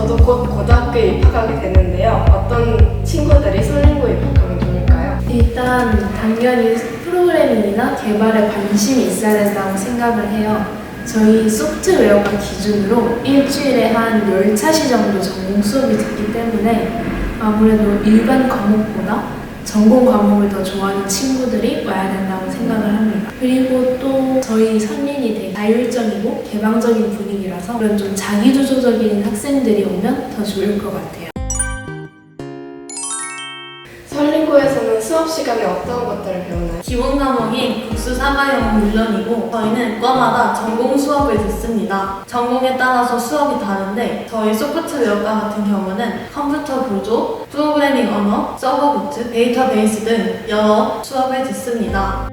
저도 곧 고등학교에 입학하게 되는데요. 어떤 친구들이 설린고에 입학하면 좋을까요? 일단 당연히 프로그래밍이나 개발에 관심이 있어야 된다고 생각을 해요. 저희 소프트웨어과 기준으로 일주일에 한 10차시 정도 전공 수업이 듣기 때문에 아무래도 일반 과목보다 전공 과목을 더 좋아하는 친구들이 와야 된다고 생각을 합니다. 그리고 또 저희 선린이 되게 자율적이고 개방적인 분위기라서 그런 좀 자기주도적인 학생들이 오면 더 좋을 것 같아요. 시간에 어떤 것들을 배우나요? 기본 과목인 국수 사과형은 물론이고 저희는 과마다 전공 수업을 듣습니다. 전공에 따라서 수업이 다른데 저희 소프트웨어과 같은 경우는 컴퓨터 보조, 프로그래밍 언어, 서버 부트, 데이터베이스 등 여러 수업을 듣습니다.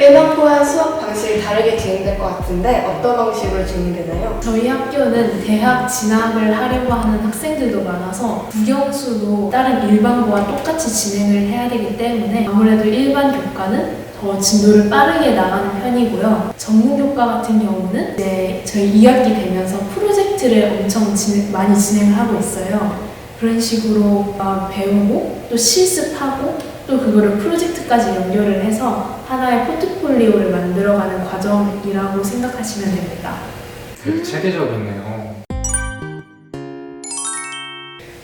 일반고와 수업 방식이 다르게 진행될 것 같은데 어떤 방식으로 진행되나요? 저희 학교는 대학 진학을 하려고 하는 학생들도 많아서 국영수도 다른 일반고와 똑같이 진행을 해야 되기 때문에 아무래도 일반 교과는 더 진도를 빠르게 나가는 편이고요. 전문 교과 같은 경우는 이제 저희 2학기 되면서 프로젝트를 엄청 진행- 많이 진행을 하고 있어요. 그런 식으로 막 배우고 또 실습하고 또 그거를 프로젝트까지 연결을 해서 하나의 포트폴리오를 만들어가는 과정이라고 생각하시면 됩니다. 되게 체계적이네요.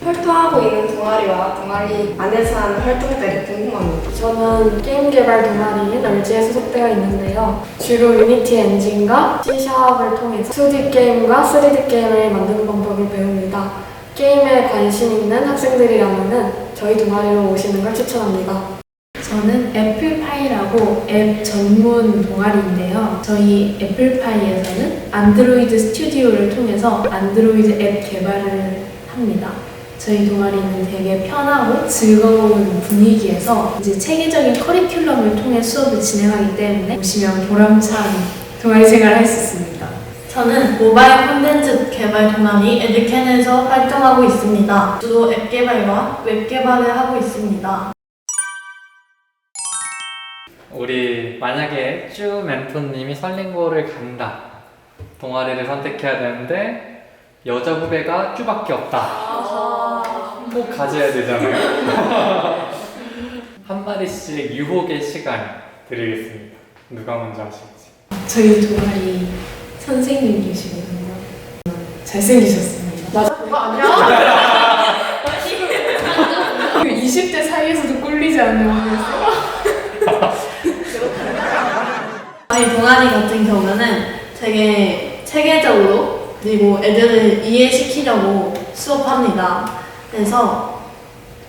활동하고 있는 동아리와 동아리 안에서 하는 활동들이 궁금합니다. 저는 게임 개발 동아리인 얼지에 소속되어 있는데요. 주로 유니티 엔진과 C샵을 통해서 2D 게임과 3D 게임을 만드는 방법을 배웁니다. 게임에 관심 있는 학생들이라면 저희 동아리로 오시는 걸 추천합니다. 저는 애플파이라고 앱 전문 동아리인데요. 저희 애플파이에서는 안드로이드 스튜디오를 통해서 안드로이드 앱 개발을 합니다. 저희 동아리는 되게 편하고 즐거운 분위기에서 이제 체계적인 커리큘럼을 통해 수업을 진행하기 때문에 오시면 보람찬 동아리 생활을 할 수 있습니다. 저는 모바일 콘텐츠 개발 동아리 에듀캔에서 활동하고 있습니다. 주로 앱 개발과 웹 개발을 하고 있습니다. 우리 만약에 쭈 멘토님이 설린고를 간다. 동아리를 선택해야 되는데 여자 후배가 쭈밖에 없다. 꼭 가져야 되잖아요. 한 마디씩 유혹의 시간 드리겠습니다. 누가 먼저 하실지. 저희 동아리 선생님이시거든요. 잘생기셨습니다. 맞아? 그거 아니야? 20대 사이에서도 꿀리지 않는 분이었어요. 저희 동아리 같은 경우는 되게 체계적으로 그리고 애들을 이해시키려고 수업합니다. 그래서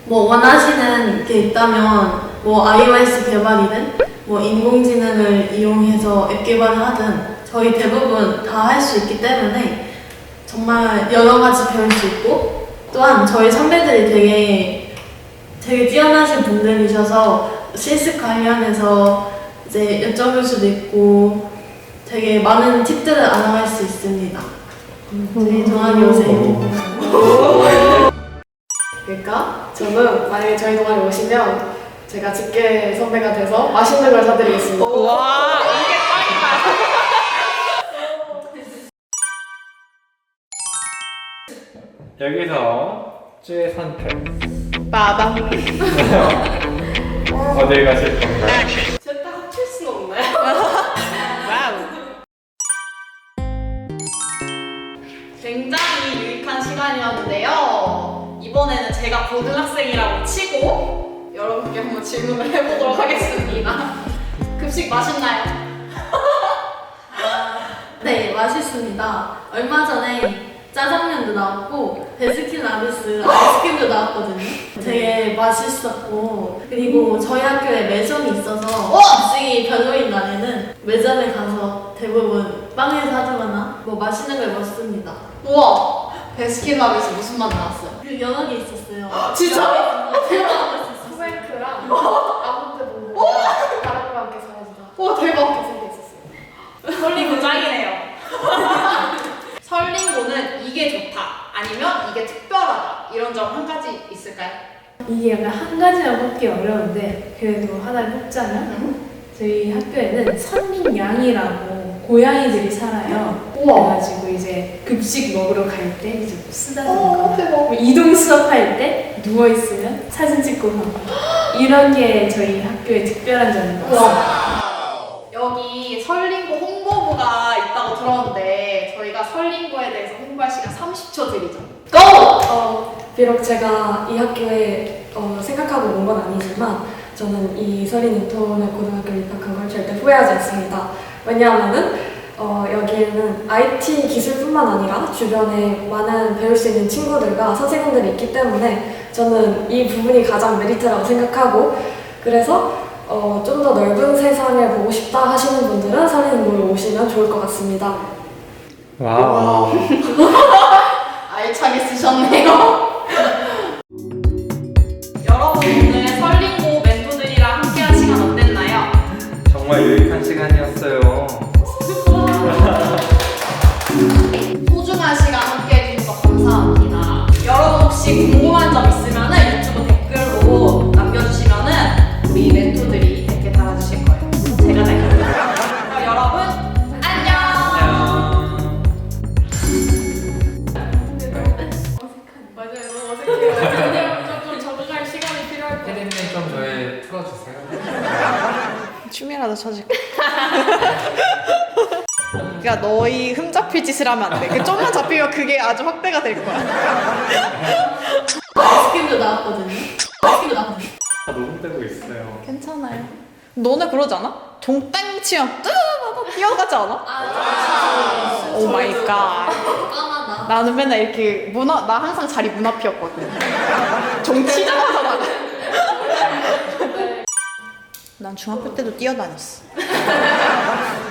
뭐 원하시는 게 있다면 뭐 iOS 개발이든 뭐 인공지능을 이용해서 앱 개발을 하든 저희 대부분 다 할 수 있기 때문에 정말 여러 가지 배울 수 있고 또한 저희 선배들이 되게 되게 뛰어나신 분들이셔서 실습 관련해서 이제 여쭤볼 수도 있고 되게 많은 팁들을 알아갈 수 있습니다. 저희 동아리 오세요. 그러니까 저는 만약에 저희 동아리 오시면 제가 직계 선배가 돼서 맛있는 걸 사드리겠습니다. 여기서 쭈의 선택. 빠밤. 어딜 가실 건가요? 제가 고등학생이라고 치고 여러분께 한번 질문을 해보도록 하겠습니다. 급식 맛있나요? 네, 맛있습니다. 얼마 전에 짜장면도 나왔고 베스킨 라빈스 아이스크림도 나왔거든요. 되게 맛있었고 그리고 저희 학교에 매점이 있어서 급식이 별로인 날에는 매점에 가서 대부분 빵을 사주거나 뭐 맛있는 걸 먹습니다. 우와! 베스킨라빈스 무슨 맛 나왔어요? 그개 있었어요. 진짜? 스웨이크랑 아몬드 부분 바람과 함께 사라지다. 오 대박! 이렇게 생겼었어요. 설링고 짱이네요. 설링고는 이게 좋다 아니면 이게 특별하다 이런 점 한 가지 있을까요? 이게 약간 한 가지만 뽑기 어려운데 그래도 하나를 뽑자면 저희 학교에는 선민양이라고 고양이들이 살아요. 그래가지고 이제 급식 먹으러 갈 때 이제 뭐 쓰다듬거나 뭐 이동 수업할 때 누워 있으면 사진 찍고 가고 이런 게 저희 학교의 특별한 점인 것 같습니다. 여기 설린고 홍보부가 있다고 들었는데 저희가 설린고에 대해서 홍보할 시간 30초 드리죠. 고! 어, 비록 제가 이 학교에 어, 생각하고 온 건 아니지만 저는 이 서린 인터넷 고등학교에 입학한 걸 절대 후회하지 않습니다. 왜냐하면은 어, 여기에는 IT 기술뿐만 아니라 주변에 많은 배울 수 있는 친구들과 선생님들이 있기 때문에 저는 이 부분이 가장 메리트라고 생각하고 그래서 어, 좀 더 넓은 세상을 보고 싶다 하시는 분들은 서린인고에 오시면 좋을 것 같습니다. 와우. 알차게 쓰셨네요. 여러분 오늘 설린고 멘토들이랑 함께한 시간 어땠나요? 정말 유익한 시간이었어요. 저희 풀어주세요. 춤이라도 춰줄게. 그러니까 너희 흠 잡힐 짓을 하면 안 돼. 그 좀만 잡히면 그게 아주 확대가 될 거야. 아이스크림도 나왔거든요. 아이스크림도 나왔거든요. 다 녹음되고 있어요. 괜찮아요. 너네 그러지 않아? 종땅 치면 뜨다다 뛰어가지 않아? 오 마이 갓. 까마다. 나는 맨날 이렇게 문 앞, 나 항상 자리 문 앞이었거든. 종 치자마자 나가. 난 중학교 때도 뛰어다녔어.